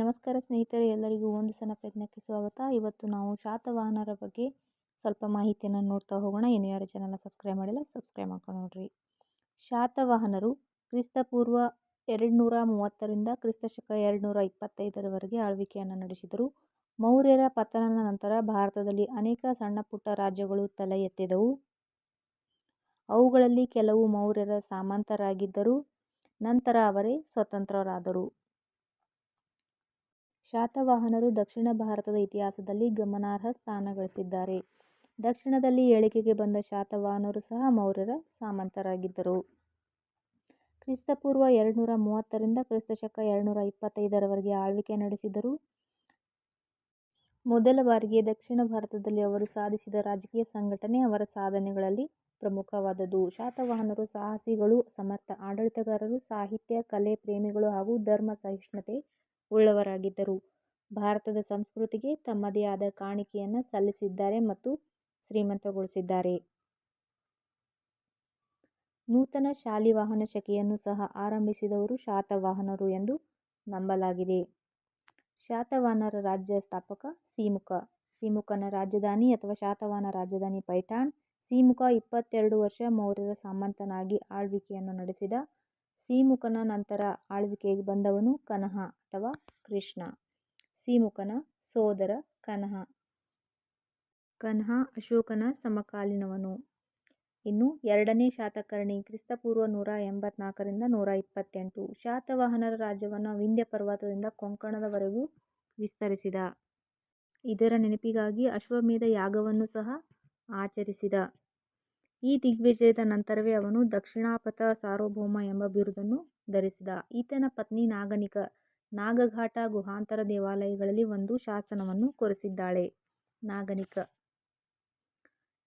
ನಮಸ್ಕಾರ ಸ್ನೇಹಿತರೆ, ಎಲ್ಲರಿಗೂ ಒಂದು ಸಣ್ಣ ಪ್ರಯತ್ನಕ್ಕೆ ಸ್ವಾಗತ. ಇವತ್ತು ನಾವು ಶಾತವಾಹನರ ಬಗ್ಗೆ ಸ್ವಲ್ಪ ಮಾಹಿತಿಯನ್ನು ನೋಡ್ತಾ ಹೋಗೋಣ. ಇನ್ನು ಯಾರು ಚಾನಲ್ನ ಸಬ್ಸ್ಕ್ರೈಬ್ ಮಾಡಿಲ್ಲ ಸಬ್ಸ್ಕ್ರೈಬ್ ಮಾಡ್ಕೊಂಡು ನೋಡ್ರಿ. ಶಾತವಾಹನರು ಕ್ರಿಸ್ತಪೂರ್ವ ಎರಡು ನೂರ ಮೂವತ್ತರಿಂದ ಕ್ರಿಸ್ತಶಕ ಎರಡು ನೂರ ಇಪ್ಪತ್ತೈದರವರೆಗೆ ಆಳ್ವಿಕೆಯನ್ನು ನಡೆಸಿದರು. ಮೌರ್ಯರ ಪತನದ ನಂತರ ಭಾರತದಲ್ಲಿ ಅನೇಕ ಸಣ್ಣ ಪುಟ್ಟ ರಾಜ್ಯಗಳು ತಲೆ ಎತ್ತಿದವು. ಅವುಗಳಲ್ಲಿ ಕೆಲವು ಮೌರ್ಯರ ಸಾಮಂತರಾಗಿದ್ದರು. ನಂತರ ಅವರೇ ಸ್ವತಂತ್ರರಾದರು. ಶಾತವಾಹನರು ದಕ್ಷಿಣ ಭಾರತದ ಇತಿಹಾಸದಲ್ಲಿ ಗಮನಾರ್ಹ ಸ್ಥಾನ ಗಳಿಸಿದ್ದಾರೆ ದಕ್ಷಿಣದಲ್ಲಿ ಏಳಿಗೆಗೆ ಬಂದ ಶಾತವಾಹನರು ಸಹ ಮೌರ್ಯರ ಸಾಮಂತರಾಗಿದ್ದರು. ಕ್ರಿಸ್ತಪೂರ್ವ ಎರಡುನೂರ ಮೂವತ್ತರಿಂದ ಕ್ರಿಸ್ತಶಕ ಎರಡುನೂರ ಇಪ್ಪತ್ತೈದರವರೆಗೆ ಆಳ್ವಿಕೆ ನಡೆಸಿದರು. ಮೊದಲ ಬಾರಿಗೆ ದಕ್ಷಿಣ ಭಾರತದಲ್ಲಿ ಅವರು ಸಾಧಿಸಿದ ರಾಜಕೀಯ ಸಂಘಟನೆ ಅವರ ಸಾಧನೆಗಳಲ್ಲಿ ಪ್ರಮುಖವಾದದ್ದು. ಶಾತವಾಹನರು ಸಾಹಸಿಗಳು, ಸಮರ್ಥ ಆಡಳಿತಗಾರರು, ಸಾಹಿತ್ಯ, ಕಲೆ, ಪ್ರೇಮಿಗಳು ಹಾಗೂ ಧರ್ಮ ಸಹಿಷ್ಣುತೆ ಉಳ್ಳವರಾಗಿದ್ದರು. ಭಾರತದ ಸಂಸ್ಕೃತಿಗೆ ತಮ್ಮದೇ ಆದ ಕಾಣಿಕೆಯನ್ನು ಸಲ್ಲಿಸಿದ್ದಾರೆ ಮತ್ತು ಶ್ರೀಮಂತಗೊಳಿಸಿದ್ದಾರೆ. ನೂತನ ಶಾಲಿವಾಹನ ಶಕೆಯನ್ನು ಸಹ ಆರಂಭಿಸಿದವರು ಶಾತವಾಹನರು ಎಂದು ನಂಬಲಾಗಿದೆ. ಶಾತವಾಹನರ ರಾಜ್ಯ ಸ್ಥಾಪಕ ಸಿಮುಕ. ಸಿಮುಕನ ರಾಜಧಾನಿ ಅಥವಾ ಶಾತವಾಹನ ರಾಜಧಾನಿ ಪೈಠಾಣ್. ಸಿಮುಕ ಇಪ್ಪತ್ತೆರಡು ವರ್ಷ ಮೌರ್ಯರ ಸಾಮಂತನಾಗಿ ಆಳ್ವಿಕೆಯನ್ನು ನಡೆಸಿದ ಸಿಮುಕನ ನಂತರ ಆಳ್ವಿಕೆಗೆ ಬಂದವನು ಕನಹ ಅಥವಾ ಕೃಷ್ಣ. ಸೀಮುಖನ ಸೋದರ ಕನಹ. ಕನಹ ಅಶೋಕನ ಸಮಕಾಲೀನವನು. ಇನ್ನು ಎರಡನೇ ಶಾತಕರ್ಣಿ ಕ್ರಿಸ್ತಪೂರ್ವ ನೂರ ಎಂಬತ್ನಾಲ್ಕರಿಂದ ನೂರ ಇಪ್ಪತ್ತೆಂಟು. ಶಾತವಾಹನರ ರಾಜ್ಯವನ್ನು ವಿಂಧ್ಯ ಪರ್ವತದಿಂದ ಕೊಂಕಣದವರೆಗೂ ವಿಸ್ತರಿಸಿದ. ಇದರ ನೆನಪಿಗಾಗಿ ಅಶ್ವಮೇಧ ಯಾಗವನ್ನು ಸಹ ಆಚರಿಸಿದ. ಈ ದಿಗ್ವಿಜಯದ ನಂತರವೇ ಅವನು ದಕ್ಷಿಣಾಪಥ ಸಾರ್ವಭೌಮ ಎಂಬ ಬಿರುದನ್ನು ಧರಿಸಿದ. ಈತನ ಪತ್ನಿ ನಾಗನಿಕ, ನಾಗಘಾಟ ಗುಹಾಂತರ ದೇವಾಲಯಗಳಲ್ಲಿ ಒಂದು ಶಾಸನವನ್ನು ಕೊರೆಸಿದ್ದಾಳೆ. ನಾಗನಿಕ.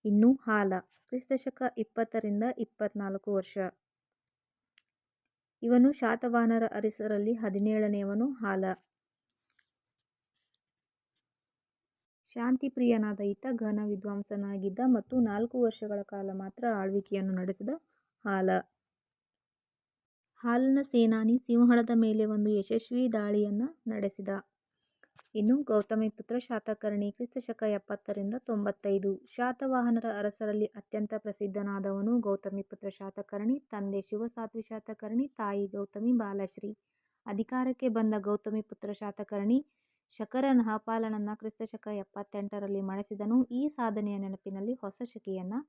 ಇನ್ನು ಹಾಲ. ಕ್ರಿಸ್ತಶಕ ಇಪ್ಪತ್ತರಿಂದ ಇಪ್ಪತ್ನಾಲ್ಕು ವರ್ಷ. ಇವನು ಶಾತವಾಹನರ ಅರಸರಲ್ಲಿ ಹದಿನೇಳನೆಯವನು ಹಾಲ. ಶಾಂತಿಪ್ರಿಯನಾದ ಈತ ಘನ ವಿದ್ವಾಂಸನಾಗಿದ್ದ ಮತ್ತು ನಾಲ್ಕು ವರ್ಷಗಳ ಕಾಲ ಮಾತ್ರ ಆಳ್ವಿಕೆಯನ್ನು ನಡೆಸಿದ ಹಾಲ. ಹಾಲನ ಸೇನಾನಿ ಸಿಂಹಳದ ಮೇಲೆ ಒಂದು ಯಶಸ್ವಿ ದಾಳಿಯನ್ನು ನಡೆಸಿದ. ಇನ್ನು ಗೌತಮಿಪುತ್ರ ಶಾತಕರ್ಣಿ ಕ್ರಿಸ್ತಶಕ ಎಪ್ಪತ್ತರಿಂದ ತೊಂಬತ್ತೈದು. ಶಾತವಾಹನರ ಅರಸರಲ್ಲಿ ಅತ್ಯಂತ ಪ್ರಸಿದ್ಧನಾದವನು ಗೌತಮಿಪುತ್ರ ಶಾತಕರ್ಣಿ, ತಂದೆ ಶಿವಸಾತ್ವಿ ಶಾತಕರ್ಣಿ, ತಾಯಿ ಗೌತಮಿ, ಬಾಲಶ್ರೀ. ಅಧಿಕಾರಕ್ಕೆ ಬಂದ ಗೌತಮಿಪುತ್ರ ಶಾತಕರ್ಣಿ ಶಕರ ನಹಪಾಲನನ್ನು ಕ್ರಿಸ್ತಶಕ ಎಪ್ಪತ್ತೆಂಟರಲ್ಲಿ ಮಣಿಸಿದನು. ಈ ಸಾಧನೆಯ ನೆನಪಿನಲ್ಲಿ ಹೊಸ ಶಕೆಯನ್ನು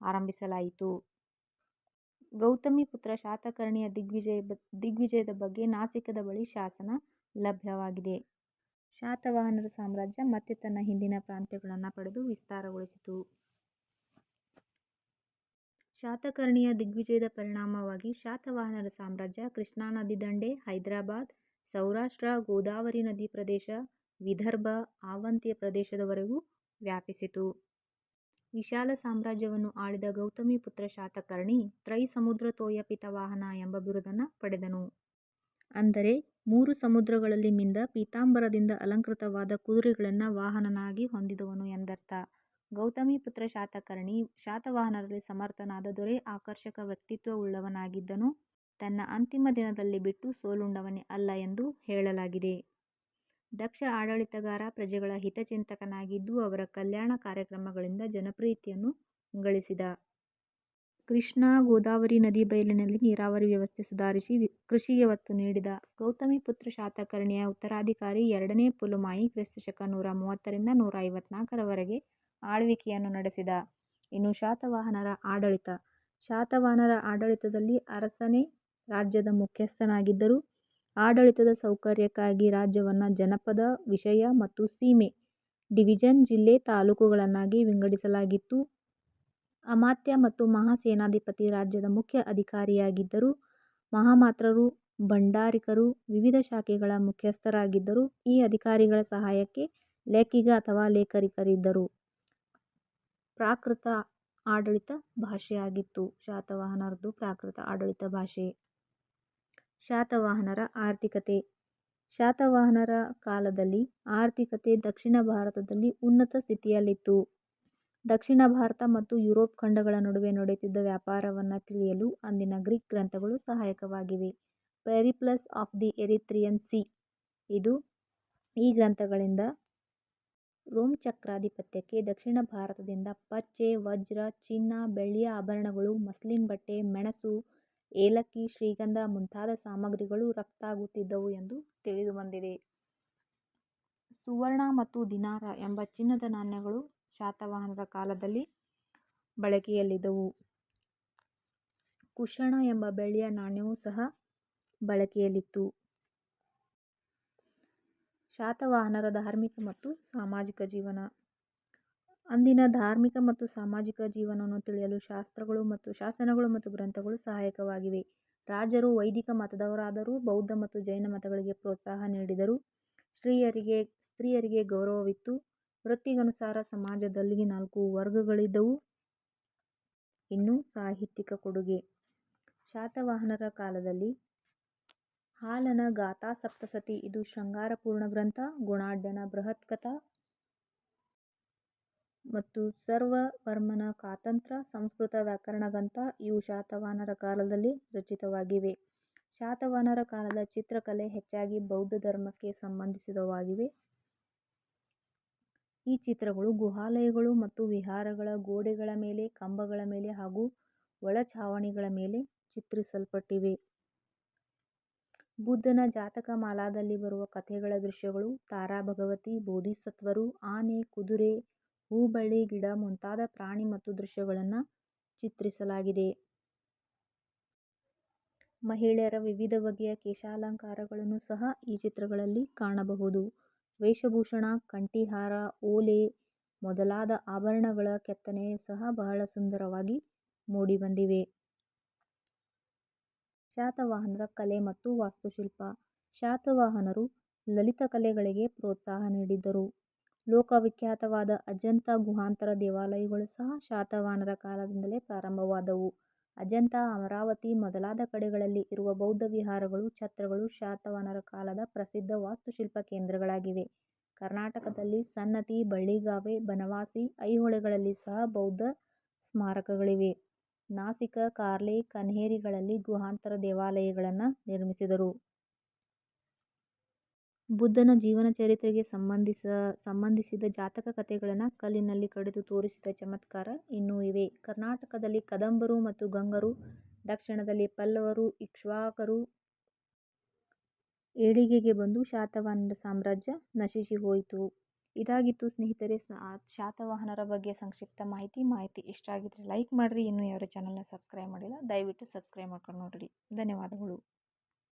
ಆರಂಭಿಸಲಾಯಿತು. ಗೌತಮಿ ಪುತ್ರ ಶಾತಕರ್ಣಿಯ ದಿಗ್ವಿಜಯ ದಿಗ್ವಿಜಯದ ಬಗ್ಗೆ ನಾಸಿಕದ ಬಳಿ ಶಾಸನ ಲಭ್ಯವಾಗಿದೆ. ಶಾತವಾಹನರ ಸಾಮ್ರಾಜ್ಯ ಮತ್ತೆ ತನ್ನ ಹಿಂದಿನ ಪ್ರಾಂತ್ಯಗಳನ್ನು ಪಡೆದು ವಿಸ್ತಾರಗೊಳಿಸಿತು. ಶಾತಕರ್ಣಿಯ ದಿಗ್ವಿಜಯದ ಪರಿಣಾಮವಾಗಿ ಶಾತವಾಹನರ ಸಾಮ್ರಾಜ್ಯ ಕೃಷ್ಣಾ ನದಿ ದಂಡೆ ಹೈದರಾಬಾದ್ ಸೌರಾಷ್ಟ್ರ ಗೋದಾವರಿ ನದಿ ಪ್ರದೇಶ ವಿದರ್ಭ ಆವಂತಿಯ ಪ್ರದೇಶದವರೆಗೂ ವ್ಯಾಪಿಸಿತು. ವಿಶಾಲ ಸಾಮ್ರಾಜ್ಯವನ್ನು ಆಳಿದ ಗೌತಮಿಪುತ್ರ ಶಾತಕರ್ಣಿ ತ್ರೈಸಮುದ್ರ ತೋಯಪಿತ ವಾಹನ ಎಂಬ ಬಿರುದನ್ನು ಪಡೆದನು. ಅಂದರೆ ಮೂರು ಸಮುದ್ರಗಳಲ್ಲಿ ಮಿಂದ ಪೀತಾಂಬರದಿಂದ ಅಲಂಕೃತವಾದ ಕುದುರೆಗಳನ್ನು ವಾಹನನಾಗಿ ಹೊಂದಿದವನು ಎಂದರ್ಥ. ಗೌತಮಿಪುತ್ರ ಶಾತಕರ್ಣಿ ಶಾತವಾಹನರಲ್ಲಿ ಸಮರ್ಥನಾದ ದೊರೆ ಆಕರ್ಷಕ ವ್ಯಕ್ತಿತ್ವವುಳ್ಳವನಾಗಿದ್ದನು ತನ್ನ ಅಂತಿಮ ದಿನದಲ್ಲಿ ಬಿಟ್ಟು ಸೋಲುಂಡವನೇ ಅಲ್ಲ ಎಂದು ಹೇಳಲಾಗಿದೆ. ದಕ್ಷ ಆಡಳಿತಗಾರ, ಪ್ರಜೆಗಳ ಹಿತಚಿಂತಕನಾಗಿದ್ದು ಅವರ ಕಲ್ಯಾಣ ಕಾರ್ಯಕ್ರಮಗಳಿಂದ ಜನಪ್ರಿಯತೆಯನ್ನು ಗಳಿಸಿದ ಕೃಷ್ಣಾ ಗೋದಾವರಿ ನದಿ ಬಯಲಿನಲ್ಲಿ ನೀರಾವರಿ ವ್ಯವಸ್ಥೆ ಸುಧಾರಿಸಿ ಕೃಷಿಗೆ ಒತ್ತು ನೀಡಿದ. ಗೌತಮಿಪುತ್ರ ಶಾತಕರ್ಣಿಯ ಉತ್ತರಾಧಿಕಾರಿ ಎರಡನೇ ಪುಲುಮಾಯಿ ಕ್ರಿಸ್ತಶಕ ನೂರ ಮೂವತ್ತರಿಂದ ನೂರ ಐವತ್ನಾಲ್ಕರವರೆಗೆ ಆಳ್ವಿಕೆಯನ್ನು ನಡೆಸಿದ. ಇನ್ನು ಶಾತವಾಹನರ ಆಡಳಿತ. ಶಾತವಾಹನರ ಆಡಳಿತದಲ್ಲಿ ಅರಸನೇ ರಾಜ್ಯದ ಮುಖ್ಯಸ್ಥನಾಗಿದ್ದರು ಆಡಳಿತದ ಸೌಕರ್ಯಕ್ಕಾಗಿ ರಾಜ್ಯವನ್ನು ಜನಪದ, ವಿಷಯ ಮತ್ತು ಸೀಮೆ ಡಿವಿಜನ್ ಜಿಲ್ಲೆ ತಾಲೂಕುಗಳನ್ನಾಗಿ ವಿಂಗಡಿಸಲಾಗಿತ್ತು. ಅಮಾತ್ಯ ಮತ್ತು ಮಹಾಸೇನಾಧಿಪತಿ ರಾಜ್ಯದ ಮುಖ್ಯ ಅಧಿಕಾರಿಯಾಗಿದ್ದರು, ಮಹಾಮಾತ್ರರು, ಭಂಡಾರಿಕರು, ವಿವಿಧ ಶಾಖೆಗಳ ಮುಖ್ಯಸ್ಥರಾಗಿದ್ದರು ಈ ಅಧಿಕಾರಿಗಳ ಸಹಾಯಕ್ಕೆ ಲೇಖಿಗ ಅಥವಾ ಲೇಖರಿಕರಿದ್ದರು ಪ್ರಾಕೃತ ಆಡಳಿತ ಭಾಷೆಯಾಗಿತ್ತು. ಶಾತವಾಹನರದು ಪ್ರಾಕೃತ ಆಡಳಿತ ಭಾಷೆ. ಶಾತವಾಹನರ ಆರ್ಥಿಕತೆ. ಶಾತವಾಹನರ ಕಾಲದಲ್ಲಿ ಆರ್ಥಿಕತೆ ದಕ್ಷಿಣ ಭಾರತದಲ್ಲಿ ಉನ್ನತ ಸ್ಥಿತಿಯಲ್ಲಿತ್ತು. ದಕ್ಷಿಣ ಭಾರತ ಮತ್ತು ಯುರೋಪ್ ಖಂಡಗಳ ನಡುವೆ ನಡೆಯುತ್ತಿದ್ದ ವ್ಯಾಪಾರವನ್ನು ತಿಳಿಯಲು ಅಂದಿನ ಗ್ರೀಕ್ ಗ್ರಂಥಗಳು ಸಹಾಯಕವಾಗಿವೆ. Periplus of the Erythraean sea ಇದು ಈ ಗ್ರಂಥಗಳಿಂದ ರೋಮ್ ಚಕ್ರಾಧಿಪತ್ಯಕ್ಕೆ ದಕ್ಷಿಣ ಭಾರತದಿಂದ ಪಚ್ಚೆ, ವಜ್ರ, ಚಿನ್ನ, ಬೆಳ್ಳಿಯ ಆಭರಣಗಳು, ಮಸ್ಲಿನ್ ಬಟ್ಟೆ, ಮೆಣಸು, ಏಲಕ್ಕಿ, ಶ್ರೀಗಂಧ ಮುಂತಾದ ಸಾಮಗ್ರಿಗಳು ರಫ್ತಾಗುತ್ತಿದ್ದವು ಎಂದು ತಿಳಿದುಬಂದಿದೆ. ಸುವರ್ಣ ಮತ್ತು ದಿನಾರ ಎಂಬ ಚಿನ್ನದ ನಾಣ್ಯಗಳು ಶಾತವಾಹನರ ಕಾಲದಲ್ಲಿ ಬಳಕೆಯಲ್ಲಿದ್ದವು. ಕುಶಣ ಎಂಬ ಬೆಳ್ಳಿಯ ನಾಣ್ಯವೂ ಸಹ ಬಳಕೆಯಲ್ಲಿತ್ತು. ಶಾತವಾಹನರ ಧಾರ್ಮಿಕ ಮತ್ತು ಸಾಮಾಜಿಕ ಜೀವನ ಅಂದಿನ ಧಾರ್ಮಿಕ ಮತ್ತು ಸಾಮಾಜಿಕ ಜೀವನವನ್ನು ತಿಳಿಯಲು ಶಾಸ್ತ್ರಗಳು ಮತ್ತು ಶಾಸನಗಳು ಮತ್ತು ಗ್ರಂಥಗಳು ಸಹಾಯಕವಾಗಿವೆ. ರಾಜರು, ವೈದಿಕ ಮತದವರಾದರೂ, ಬೌದ್ಧ ಮತ್ತು ಜೈನ ಮತಗಳಿಗೆ ಪ್ರೋತ್ಸಾಹ ನೀಡಿದರು. ಸ್ತ್ರೀಯರಿಗೆ ಸ್ತ್ರೀಯರಿಗೆ ಗೌರವವಿತ್ತು. ವೃತ್ತಿಗನುಸಾರ ಸಮಾಜದಲ್ಲಿ ನಾಲ್ಕು ವರ್ಗಗಳಿದ್ದವು ಇನ್ನು ಸಾಹಿತ್ಯಿಕ ಕೊಡುಗೆ ಶಾತವಾಹನರ ಕಾಲದಲ್ಲಿ ಹಾಲನ ಗಾಥಾಸಪ್ತಸತಿ ಇದು ಶೃಂಗಾರಪೂರ್ಣ ಗ್ರಂಥ. ಗುಣಾಢ್ಯನ ಬೃಹತ್ಕಥಾ ಮತ್ತು ಸರ್ವವರ್ಮನ ಕಾತಂತ್ರ ಸಂಸ್ಕೃತ ವ್ಯಾಕರಣಗ್ರಂಥ ಇವು ಶಾತವಾಹನರ ಕಾಲದಲ್ಲಿ ರಚಿತವಾಗಿವೆ. ಶಾತವಾಹನರ ಕಾಲದ ಚಿತ್ರಕಲೆ ಹೆಚ್ಚಾಗಿ ಬೌದ್ಧ ಧರ್ಮಕ್ಕೆ ಸಂಬಂಧಿಸಿದವಾಗಿವೆ. ಈ ಚಿತ್ರಗಳು ಗುಹಾಲಯಗಳು ಮತ್ತು ವಿಹಾರಗಳ ಗೋಡೆಗಳ ಮೇಲೆ, ಕಂಬಗಳ ಮೇಲೆ ಹಾಗೂ ಒಳಛಾವಣಿಗಳ ಮೇಲೆ ಚಿತ್ರಿಸಲ್ಪಟ್ಟಿವೆ. ಬುದ್ಧನ ಜಾತಕ ಮಾಲಾದಲ್ಲಿ ಬರುವ ಕಥೆಗಳ ದೃಶ್ಯಗಳು, ತಾರಾ ಭಗವತಿ ಬೋಧಿಸತ್ವರು, ಆನೆ, ಕುದುರೆ, ಹೂಬಳ್ಳಿ ಗಿಡ ಮುಂತಾದ ಪ್ರಾಣಿ ಮತ್ತು ದೃಶ್ಯಗಳನ್ನು ಚಿತ್ರಿಸಲಾಗಿದೆ. ಮಹಿಳೆಯರ ವಿವಿಧ ಬಗೆಯ ಕೇಶಾಲಂಕಾರಗಳನ್ನು ಸಹ ಈ ಚಿತ್ರಗಳಲ್ಲಿ ಕಾಣಬಹುದು. ವೇಷಭೂಷಣ, ಕಂಠೀಹಾರ, ಓಲೆ ಮೊದಲಾದ ಆಭರಣಗಳ ಕೆತ್ತನೆ ಸಹ ಬಹಳ ಸುಂದರವಾಗಿ ಮೂಡಿಬಂದಿವೆ. ಶಾತವಾಹನರ ಕಲೆ ಮತ್ತು ವಾಸ್ತುಶಿಲ್ಪ ಶಾತವಾಹನರು ಲಲಿತ ಕಲೆಗಳಿಗೆ ಪ್ರೋತ್ಸಾಹ ನೀಡಿದ್ದರು. ಲೋಕವಿಖ್ಯಾತವಾದ ಅಜಂತಾ ಗುಹಾಂತರ ದೇವಾಲಯಗಳು ಸಹ ಶಾತವಾಹನರ ಕಾಲದಿಂದಲೇ ಪ್ರಾರಂಭವಾದವು. ಅಜಂತ, ಅಮರಾವತಿ ಮೊದಲಾದ ಕಡೆಗಳಲ್ಲಿ ಇರುವ ಬೌದ್ಧ ವಿಹಾರಗಳು, ಛತ್ರಗಳು ಶಾತವಾಹನರ ಕಾಲದ ಪ್ರಸಿದ್ಧ ವಾಸ್ತುಶಿಲ್ಪ ಕೇಂದ್ರಗಳಾಗಿವೆ. ಕರ್ನಾಟಕದಲ್ಲಿ ಸನ್ನತಿ, ಬಳ್ಳಿಗಾವೆ, ಬನವಾಸಿ, ಐಹೊಳೆಗಳಲ್ಲಿ ಸಹ ಬೌದ್ಧ ಸ್ಮಾರಕಗಳಿವೆ. ನಾಸಿಕ, ಕಾರ್ಲೆ, ಕನ್ಹೇರಿಗಳಲ್ಲಿ ಗುಹಾಂತರ ದೇವಾಲಯಗಳನ್ನು ನಿರ್ಮಿಸಿದರು. ಬುದ್ಧನ ಜೀವನ ಚರಿತ್ರೆಗೆ ಸಂಬಂಧಿಸ ಸಂಬಂಧಿಸಿದ ಜಾತಕ ಕಥೆಗಳನ್ನು ಕಲ್ಲಿನಲ್ಲಿ ಕಡಿದು ತೋರಿಸಿದ ಚಮತ್ಕಾರ ಇನ್ನೂ ಇವೆ. ಕರ್ನಾಟಕದಲ್ಲಿ ಕದಂಬರು ಮತ್ತು ಗಂಗರು, ದಕ್ಷಿಣದಲ್ಲಿ ಪಲ್ಲವರು, ಇಕ್ಷ್ವಾಕರು ಏಳಿಗೆಗೆ ಬಂದು ಶಾತವಾಹನರ ಸಾಮ್ರಾಜ್ಯ ನಶಿಸಿ ಹೋಯಿತು ಇದಾಗಿತ್ತು ಸ್ನೇಹಿತರೆ ಶಾತವಾಹನರ ಬಗ್ಗೆ ಸಂಕ್ಷಿಪ್ತ ಮಾಹಿತಿ. ಮಾಹಿತಿ ಇಷ್ಟ ಆಗಿದ್ರೆ ಲೈಕ್ ಮಾಡಿರಿ ಇನ್ನೂ ಯಾರು ಚಾನಲ್ನ ಸಬ್ಸ್ಕ್ರೈಬ್ ಮಾಡಿಲ್ಲ ದಯವಿಟ್ಟು ಸಬ್ಸ್ಕ್ರೈಬ್ ಮಾಡ್ಕೊಂಡು ನೋಡಿರಿ ಧನ್ಯವಾದಗಳು.